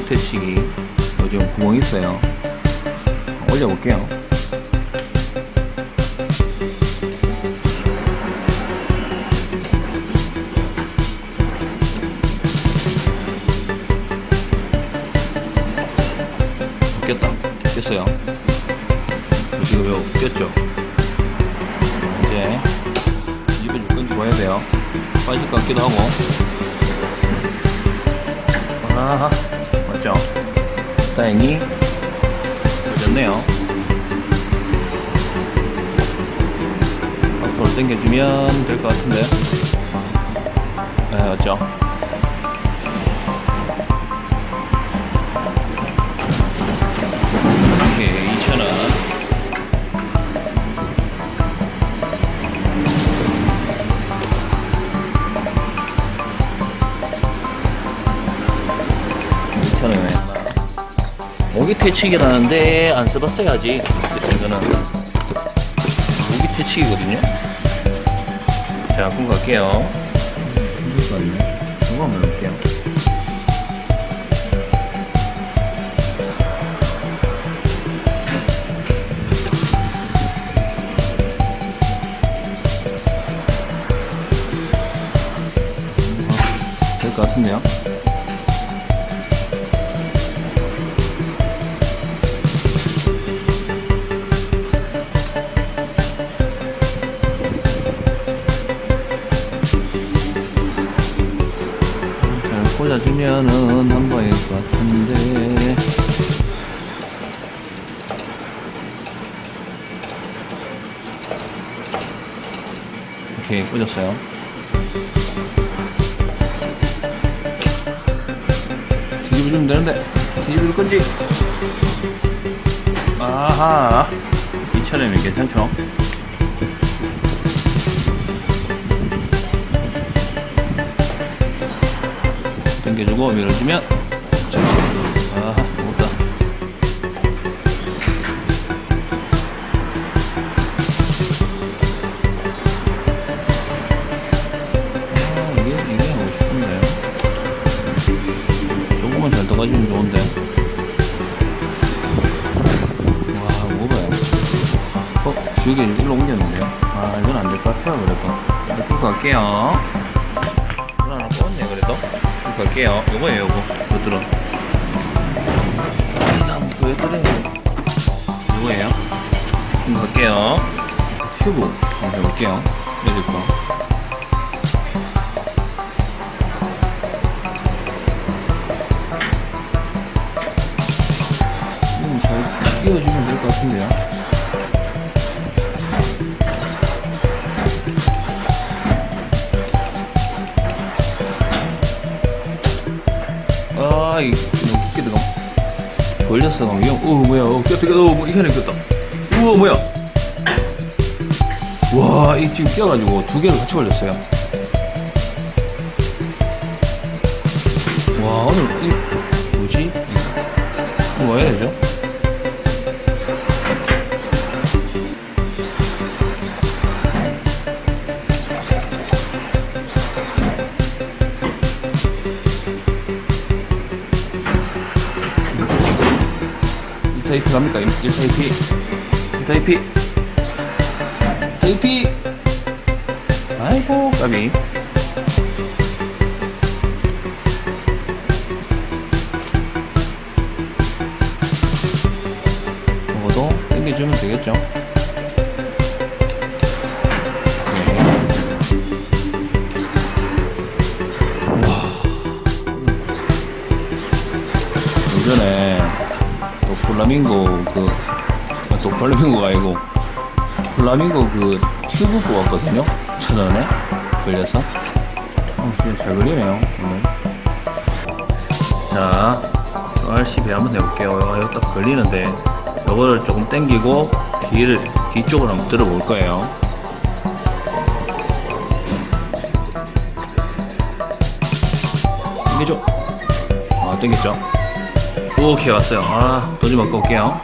퇴치기 요즘 구멍 있어요. 올려볼게요. 꼈다. 꼈어요. 지금 요 꼈죠? 이제 뒤집어줄 건지 봐야 돼요. 빠질 것 같기도 하고. 아 맞죠. 다행히 되졌네요. 앞으로 당겨주면 될 것 같은데. 네 맞죠. 오케이 2,000원 모기 퇴치기라는데 안 써봤어요 아직. 이거는 모기 퇴치기거든요. 자, 그럼 갈게요. 잠깐만요. 이거 한번 넣을게요. 될 것 같은데요? 잘 꽂아주면은 한 방일 것 같은데. 오케이 꽂았어요. 뒤집어주면 되는데. 뒤집어줄 건지. 아하. 이 차량이 괜찮죠 당겨주고 밀어주면 자, 아 못다 아 이게 하고 싶은데 조금만 잘 떠가지면 좋은데 와 뭐봐요. 어 지우개 일로 옮겼는데요? 아 이건 안 될 것 같아요 그래도. 이렇게 갈게요 이거 하나 뽑았네 그래도 이거 갈게요. 요거예요 요거. 이거 들어. 왜 그래요 요거예요. 이거 갈게요. 튜브 한번 해볼게요. 내릴 거. 음, 잘 끼워주면 될 것 같은데요 아, 이 너무 깊게 들어가. 걸렸어, 너무 위험. 어, 뭐야? 어, 꼈다, 꼈다. 어, 뭐, 이현이 꼈다. 우와, 뭐야? 와, 이 지금 끼어가지고 두 개를 같이 걸렸어요. 와, 오늘 이 뭐지? 이거 뭐 해야 되죠? 갑니까? 일타 이피. 일타 이피. 이피. 아이고 까비. 먹어도 당겨주면 되겠죠 플라밍고 그, 아, 또 플라밍고가 아니고, 플라밍고 그 튜브 뽑았거든요? 천 원에 걸려서. 어, 진짜 잘 그리네요, 오늘. 자, RCB 한번 해볼게요. 아, 여기 딱 걸리는데, 요거를 조금 당기고, 뒤를, 뒤쪽으로 한번 들어볼 거예요. 당겨줘. 아, 당겼죠? 오케이 왔어요. 아돈좀 바꿔 올게요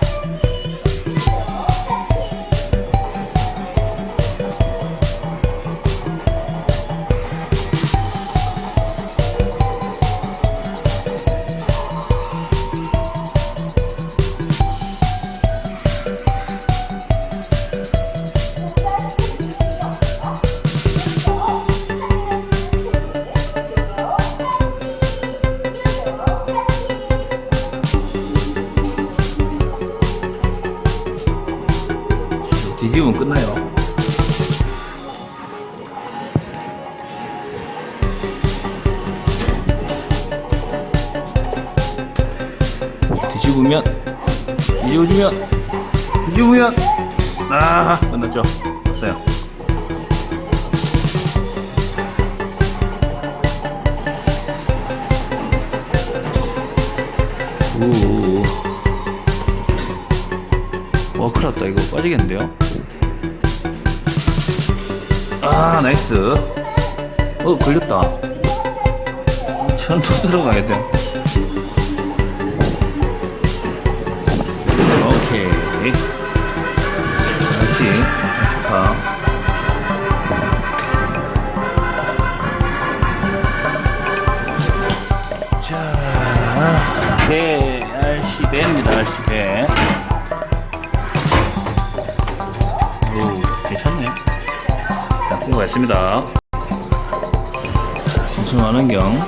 끝나요. 뒤집으면 뒤집어주면 뒤집으면 아 끝났죠. 됐어요. 오. 와, 큰일 났다. 이거 빠지겠는데요? 아, 나이스. 어, 걸렸다. 천또 들어가야 돼. 오케이. 자, 통과했습니다. 신승하는 경.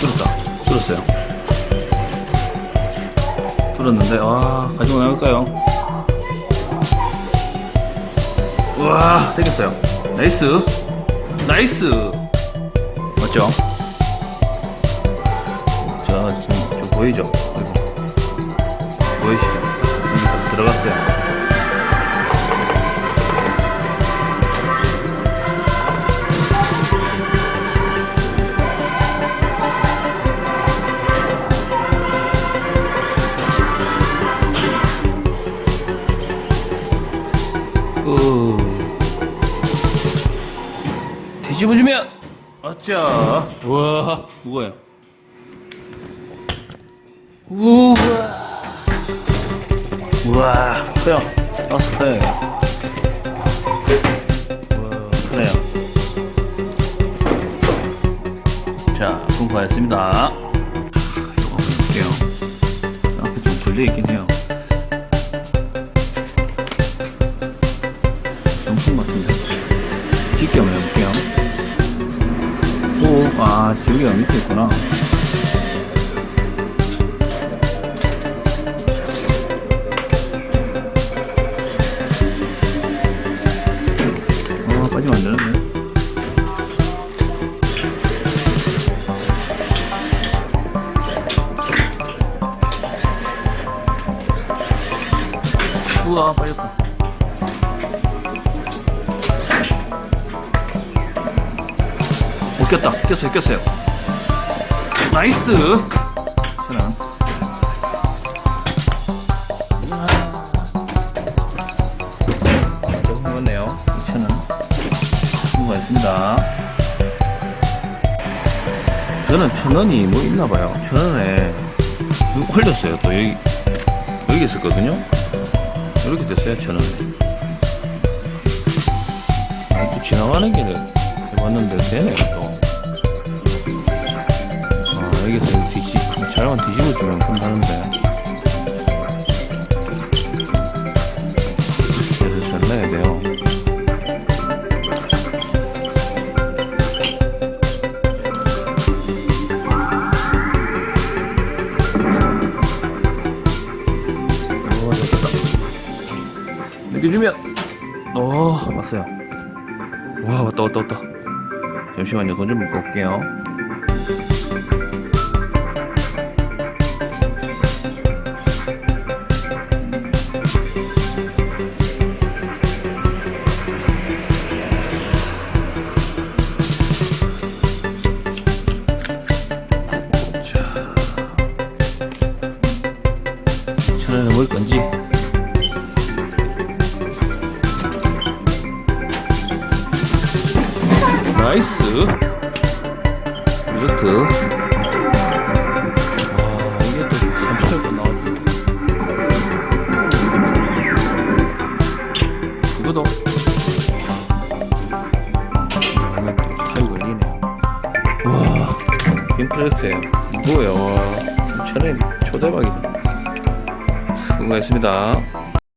뚫었다. 뚫었어요. 뚫었는데, 와, 가지고 나갈까요? 우와, 땡겼어요. 나이스. 나이스. 맞죠? 자, 지금 좀 보이죠? 보이시죠? 그 뒤집어주면. 어쩌. 우와. 무거워요 우와 우와. 나스 커요. 우와 크네요. 자 공부하였습니다. 이거 볼게요. 앞에 좀 걸려있긴 해요. 정품 같은데. 뒷게 한번 해볼게요. 오, 아, 여기가 밑에 있구나. 안 되는데. 우와, 빠졌다. 오, 꼈다. 꼈어요, 꼈어요. 나이스! 저는 천 원이 뭐 있나봐요. 천 원에 이거 걸렸어요. 또 여기, 여기 있었거든요. 이렇게 됐어요, 천 원. 아, 또 지나가는 길을 해봤는데 되네, 또. 아, 여기서 뒤집, 잘만 뒤집어주면 끝나는데. 왔어요. 와, 왔다, 왔다, 왔다. 잠시만요. 돈좀 먹고 올게요. 프로젝트예요. 뭐예요? 와, 천원 초대박이다. 수고하셨습니다.